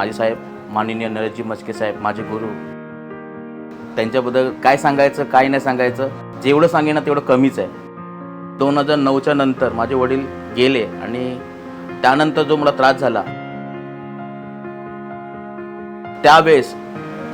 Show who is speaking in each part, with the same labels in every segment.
Speaker 1: माझे साहेब माननीय नरेशजी मस्के साहेब माझे गुरु. त्यांच्याबद्दल काय सांगायचं काय नाही सांगायचं जेवढं सांगेन ना तेवढं कमीच आहे. दोन हजार नऊच्या नंतर माझे वडील गेले आणि त्यानंतर जो मला त्रास झाला त्यावेळेस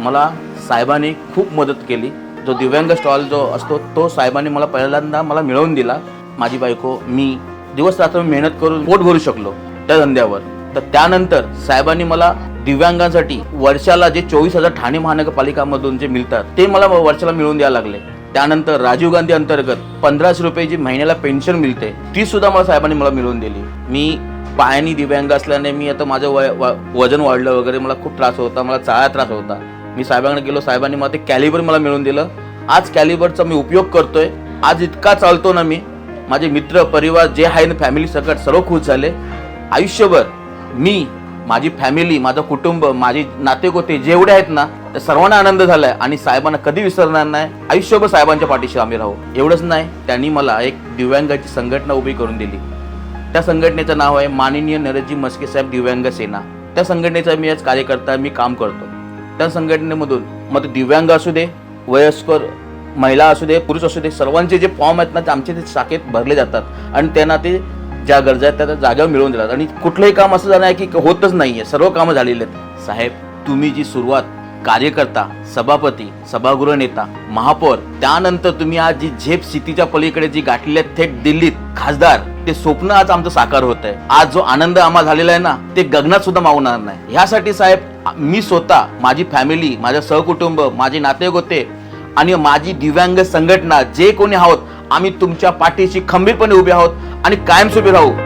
Speaker 1: मला साहेबांनी खूप मदत केली. जो दिव्यांग स्टॉल जो असतो तो साहेबांनी मला पहिल्यांदा मला मिळवून दिला. माझी बायको मी दिवस रात्र मेहनत करून पोट भरू शकलो त्या धंद्यावर. तर त्यानंतर साहेबांनी मला दिव्यांगांसाठी वर्षाला जे चोवीस हजार ठाणे महानगरपालिकामधून जे मिळतात ते मला वर्षाला मिळवून द्यायला लागले. त्यानंतर राजीव गांधी अंतर्गत पंधराशे रुपये जी महिन्याला पेन्शन मिळते ती सुद्धा मला साहेबांनी मला मिळवून दिली. मी पायानी दिव्यांग असल्याने मी आता माझं वय व- वजन वाढलं वगैरे मला खूप त्रास होता मला चाळा त्रास होता. मी साहेबांकडे गेलो साहेबांनी मला ते कॅलिबर मला मिळवून दिलं. आज कॅलिबरचा मी उपयोग करतोय. आज इतका चालतो ना मी. माझे मित्र परिवार जे आहे ना फॅमिली सकट सर्व खुश झाले. आयुष्यभर मी माझी फॅमिली माझं कुटुंब माझी नातेगोते जेवढे आहेत ना त्या सर्वांना आनंद झालाय आणि साहेबांना कधी विसरणार नाही. आयुष्यभर साहेबांच्या पाठीशी आम्ही राहू. एवढंच नाही त्यांनी मला एक दिव्यांगाची संघटना उभी करून दिली. त्या संघटनेचं नाव आहे माननीय नरजी मस्के साहेब दिव्यांग सेना. त्या संघटनेचा मी आज कार्यकर्ता मी काम करतो. त्या संघटनेमधून मग दिव्यांग असू दे वयस्कर महिला असू दे पुरुष असू दे सर्वांचे जे फॉर्म आहेत ना ते आमचे ते शाखेत भरले जातात. आणि त्यांना ते ज्या गरजा आहेत त्या त्या जागेवर मिळवून देतात. आणि कुठलंही काम असं झालं आहे की होतच नाही आहे सर्व कामं झालेली आहेत. साहेब तुम्ही जी सुरुवात कार्यकर्ता सभापती सभागृह नेता महापौर त्यानंतर तुम्ही आज जी झेप सिटीच्या पलीकडे जी गाठलेली आहे थेट दिल्लीत खासदार ते स्वप्न आज आमचं साकार होत आहे. आज जो आनंद आम्हाला झालेला आहे ना ते गगनात सुद्धा मावणार नाही. ह्यासाठी साहेब मी स्वतः माझी फॅमिली माझं सहकुटुंब माझे नातेगोते आणि माझी दिव्यांग संघटना जे कोणी आहोत आम्ही तुमच्या पाठीशी खंबीरपणे उभे आहोत आणि कायमस्वरूपी राहू.